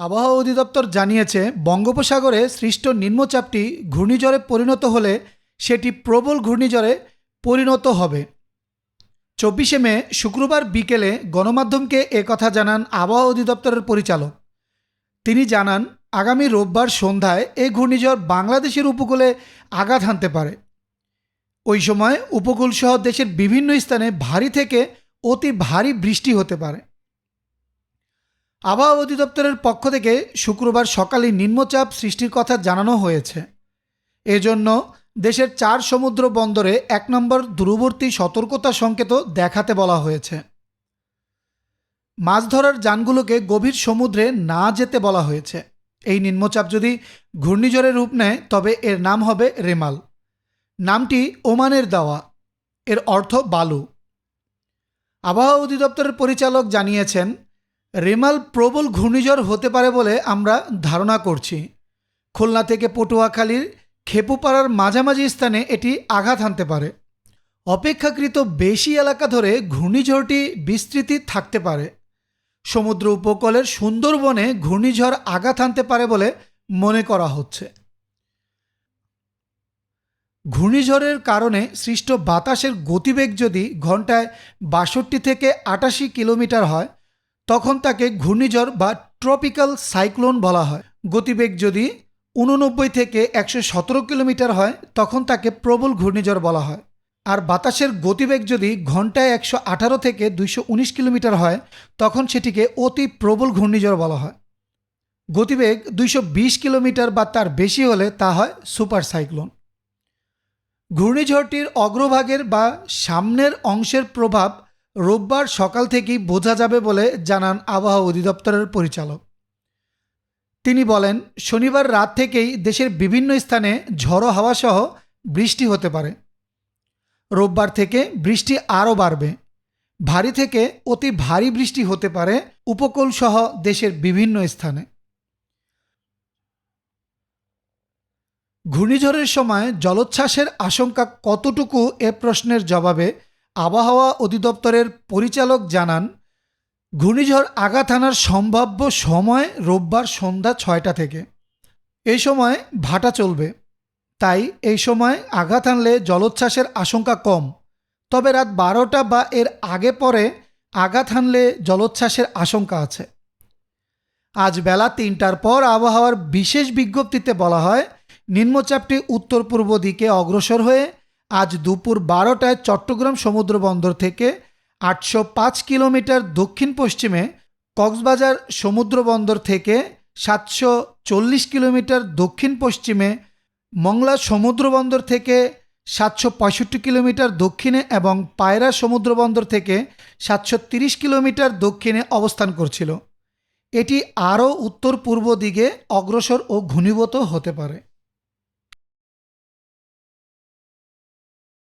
আবহাওয়া অধিদপ্তর জানিয়েছে, বঙ্গোপসাগরে সৃষ্ট নিম্নচাপটি ঘূর্ণিঝড়ে পরিণত হলে সেটি প্রবল ঘূর্ণিঝড়ে পরিণত হবে। চব্বিশে মে, শুক্রবার বিকেলে গণমাধ্যমকে একথা জানান আবহাওয়া অধিদপ্তরের পরিচালক। তিনি জানান, আগামী রোববার সন্ধ্যায় এই ঘূর্ণিঝড় বাংলাদেশের উপকূলে আঘাত হানতে পারে। ওই সময় উপকূলসহ দেশের বিভিন্ন স্থানে ভারী থেকে অতি ভারী বৃষ্টি হতে পারে। আবহাওয়া অধিদপ্তরের পক্ষ থেকে শুক্রবার সকালে নিম্নচাপ সৃষ্টির কথা জানানো হয়েছে। এজন্য দেশের চার সমুদ্র বন্দরে এক নম্বর দূরবর্তী সতর্কতা সংকেত দেখাতে বলা হয়েছে। মাছ ধরার যানগুলোকে গভীর সমুদ্রে না যেতে বলা হয়েছে। এই নিম্নচাপ যদি ঘূর্ণিঝড়ের রূপ নেয়, তবে এর নাম হবে রেমাল। নামটি ওমানের দেওয়া। এর অর্থ বালু। আবহাওয়া অধিদপ্তরের পরিচালক জানিয়েছেন রেমাল প্রবল ঘূর্ণিঝড় হতে পারে বলে আমরা ধারণা করছি। খুলনা থেকে পটুয়াখালীর খেপুপাড়ার মাঝামাঝি স্থানে এটি আঘাত হানতে পারে। অপেক্ষাকৃত বেশি এলাকা ধরে ঘূর্ণিঝড়টি বিস্তৃতি থাকতে পারে। সমুদ্র উপকূলের সুন্দরবনে ঘূর্ণিঝড় আঘাত হানতে পারে বলে মনে করা হচ্ছে। ঘূর্ণিঝড়ের কারণে সৃষ্ট বাতাসের গতিবেগ যদি ঘন্টায় বাষট্টি থেকে আটাশি কিলোমিটার হয় তখন তাকে ঘূর্ণিঝড় বা ট্রপিক্যাল সাইক্লোন বলা হয়। গতিবেগ যদি উননব্বই থেকে একশো সতেরো কিলোমিটার হয়, তখন তাকে প্রবল ঘূর্ণিঝড় বলা হয়। আর বাতাসের গতিবেগ যদি ঘন্টায় একশো আঠারো থেকে দুইশো উনিশ কিলোমিটার হয়, তখন সেটিকে অতি প্রবল ঘূর্ণিঝড় বলা হয়। গতিবেগ দুইশো বিশ কিলোমিটার বা তার বেশি হলে তা হয় সুপার সাইক্লোন। ঘূর্ণিঝড়টির অগ্রভাগের বা সামনের অংশের প্রভাব রোববার সকাল থেকেই বোঝা যাবে বলে জানান আবহাওয়া অধিদপ্তরের পরিচালক। তিনি বলেন, শনিবার রাত থেকেই দেশের বিভিন্ন স্থানে ঝড়ো হাওয়াসহ বৃষ্টি হতে পারে। রোববার থেকে বৃষ্টি আরও বাড়বে। ভারী থেকে অতি ভারী বৃষ্টি হতে পারে উপকূলসহ দেশের বিভিন্ন স্থানে। ঘূর্ণিঝড়ের সময় জলোচ্ছ্বাসের আশঙ্কা কতটুকু এ প্রশ্নের জবাবে আবহাওয়া অধিদপ্তরের পরিচালক জানান, ঘূর্ণিঝড় আঘাত আনার সম্ভাব্য সময় রোববার সন্ধ্যা ছয়টা থেকে। এই সময় ভাটা চলবে। তাই এই সময় আঘাত আনলে জলোচ্ছ্বাসের আশঙ্কা কম। তবে রাত বারোটা বা এর আগে পরে আঘাত হানলে জলোচ্ছ্বাসের আশঙ্কা আছে। আজ বেলা তিনটার পর আবহাওয়ার বিশেষ বিজ্ঞপ্তিতে বলা হয়, নিম্নচাপটি উত্তর পূর্ব দিকে অগ্রসর হয়ে আজ দুপুর বারোটায় চট্টগ্রাম সমুদ্র বন্দর থেকে আটশো পাঁচ কিলোমিটার দক্ষিণ পশ্চিমে কক্সবাজার সমুদ্র বন্দর থেকে সাতশো চল্লিশ কিলোমিটার দক্ষিণ পশ্চিমে মংলা সমুদ্র বন্দর থেকে সাতশো পঁয়ষট্টি কিলোমিটার দক্ষিণে এবং পায়রা সমুদ্র বন্দর থেকে সাতশো তিরিশ কিলোমিটার দক্ষিণে অবস্থান করছিল। এটি আরও উত্তর পূর্ব দিকে অগ্রসর ও ঘনীভূত হতে পারে।